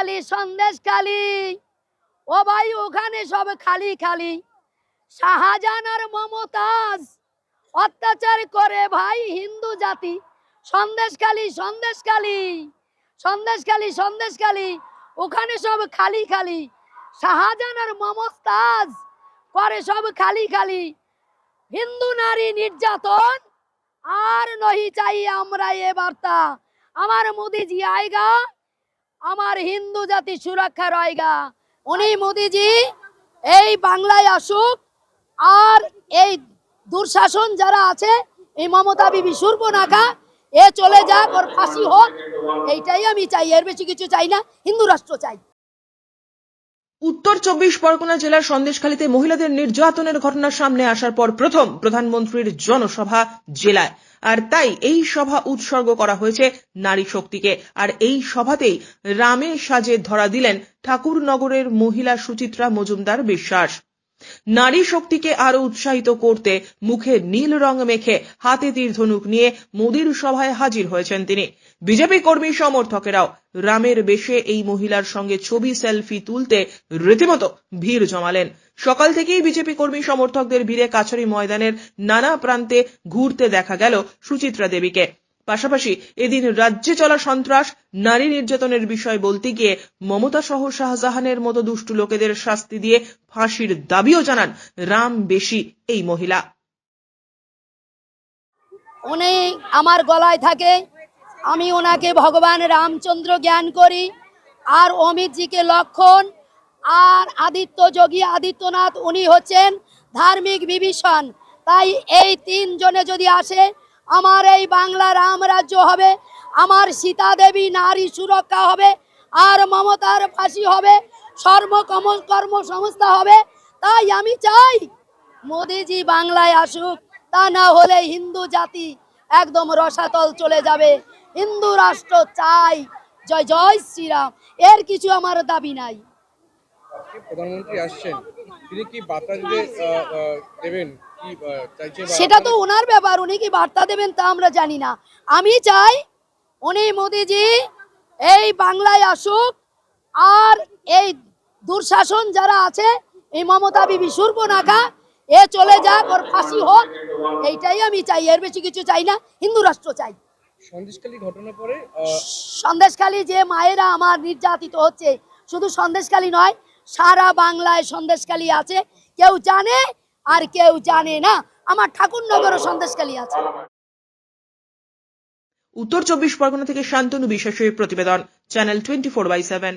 সন্দেশখালি সন্দেশখালি ও ভাই, ওখানে সব খালি খালি। শাহজাহান আর মমতাজ অত্যাচার করে ভাই হিন্দু জাতি। সন্দেশখালি সন্দেশখালি সন্দেশখালি সন্দেশখালি ওখানে সব খালি খালি। শাহজাহান আর মমতাজ করে সব খালি খালি। হিন্দু নারী নির্যাতন, আর নহি চাই আমরা এ বার্তা। আমার মোদিজি আয়গা। আমার হিন্দু জাতি সুরক্ষা রয়গা। উনি মোদিজি এই বাংলায় আসুক আর এই দুঃশাসন যারা আছে এই মমতা বিবি সুর্পনাখা এ চলে যাক ওর ফাঁসি হোক এইটাই আমি চাই এর বেশি কিছু চাই না হিন্দু রাষ্ট্র চাই। উত্তর চব্বিশ পরগনা জেলার সন্দেশখালীতে মহিলাদের নির্যাতনের ঘটনা সামনে আসার পর প্রথম প্রধানমন্ত্রীর জনসভা জেলায়। আর তাই এই সভা উৎসর্গ করা হয়েছে নারী শক্তিকে। আর এই সভাতেই রামে সাজে ধরা দিলেন ঠাকুরনগরের মহিলা সুচিত্রা মজুমদার বিশ্বাস। নারী শক্তিকে আরও উৎসাহিত করতে মুখে নীল রং মেখে হাতে তীর ধনুক নিয়ে মোদির সভায় হাজির হয়েছেন তিনি। বিজেপি কর্মী সমর্থকেরাও রামের বেশে এই মহিলার সঙ্গে ছবি সেলফি তুলতে রীতিমতো ভিড় জমালেন। সকাল থেকেই বিজেপি কর্মী সমর্থকদের ভিড়ে কাছারি ময়দানের নানা প্রান্তে ঘুরতে দেখা গেল সুচিত্রা দেবীকে। পাশাপাশি এদিন রাজ্যে চলা সন্ত্রাস, নারী নির্যাতনের বিষয় বলতে গিয়ে মমতা সহ শাহজাহানের মতো দুষ্টু লোকেদের শাস্তি দিয়ে ফাঁসির দাবিও জানান রাম বেশি এই মহিলা। উনি আমার গলায় থাকে, আমি ওনাকে ভগবান রামচন্দ্র জ্ঞান করি, আর অমিতজিকে লক্ষণ, আর আদিত্য যোগী আদিত্যনাথ, উনি হচ্ছেন ধার্মিক বিভীষণ। তাই এই তিনজনে যদি আসে আমার এই বাংলা রাম রাজ্য হবে আমার সীতা দেবী নারী সুরক্ষা হবে আর মমতার ফাঁসি হবে সর্বকর্ম কর্মসংস্থা হবে। তাই আমি চাই মোদিজি বাংলায় আসুক তা না হলে হিন্দু জাতি একদম রসাতল চলে যাবে। হিন্দু রাষ্ট্র চাই জয় জয় শ্রীরাম এর কিছু আমার দাবি নাই। প্রধানমন্ত্রী আসছেন তিনি কি আহ, দেবেন? সেটা তো ওনার ব্যাপার উনি কি বার্তা দেবেন তা আমরা জানি না। আমি চাই উনি মোদিজি এই বাংলায় আসুক আর এই দুঃশাসন যারা আছে এই মমতা বিবি সুর্পনাখা এ চলে যাক ওর ফাঁসি হোক এইটাই আমি চাই এর বেশি কিছু চাই না হিন্দু রাষ্ট্র চাই। সন্দেশখালী ঘটনা পরে সন্দেশখালী যে মায়েরা আমার নির্যাতিত হচ্ছে শুধু সন্দেশখালী নয় সারা বাংলায় সন্দেশখালী আছে। কেউ জানে আর কেউ জানে না, আমার ঠাকুর ঠাকুরনগরও সন্দেশকালী আছে। উত্তর চব্বিশ পরগনা থেকে শান্তনু বিশ্বাসের প্রতিবেদন, channel twenty four by seven.